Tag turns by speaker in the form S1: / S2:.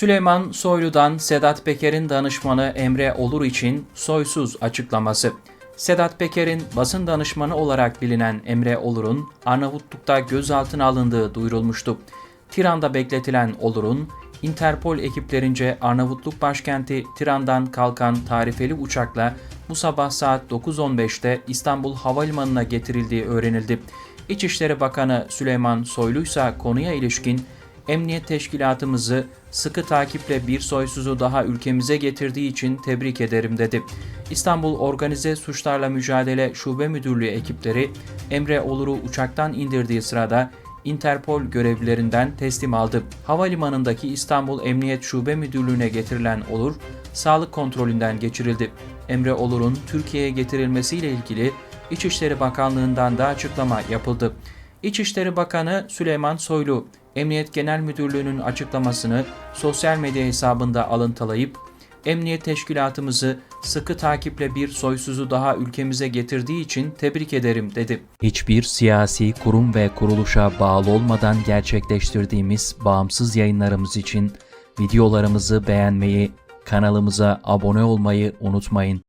S1: Süleyman Soylu'dan Sedat Peker'in danışmanı Emre Olur için soysuz açıklaması. Sedat Peker'in basın danışmanı olarak bilinen Emre Olur'un Arnavutluk'ta gözaltına alındığı duyurulmuştu. Tiran'da bekletilen Olur'un Interpol ekiplerince Arnavutluk başkenti Tiran'dan kalkan tarifeli uçakla bu sabah saat 9.15'te İstanbul Havalimanı'na getirildiği öğrenildi. İçişleri Bakanı Süleyman Soylu ise konuya ilişkin Emniyet teşkilatımızı sıkı takiple bir soysuzu daha ülkemize getirdiği için tebrik ederim dedi. İstanbul Organize Suçlarla Mücadele Şube Müdürlüğü ekipleri Emre Olur'u uçaktan indirdiği sırada Interpol görevlilerinden teslim aldı. Havalimanındaki İstanbul Emniyet Şube Müdürlüğü'ne getirilen Olur, sağlık kontrolünden geçirildi. Emre Olur'un Türkiye'ye getirilmesiyle ilgili İçişleri Bakanlığı'ndan da açıklama yapıldı. İçişleri Bakanı Süleyman Soylu, Emniyet Genel Müdürlüğü'nün açıklamasını sosyal medya hesabında alıntılayıp, Emniyet teşkilatımızı sıkı takiple bir soysuzu daha ülkemize getirdiği için tebrik ederim dedi. Hiçbir siyasi kurum ve kuruluşa bağlı olmadan gerçekleştirdiğimiz bağımsız yayınlarımız için videolarımızı beğenmeyi, kanalımıza abone olmayı unutmayın.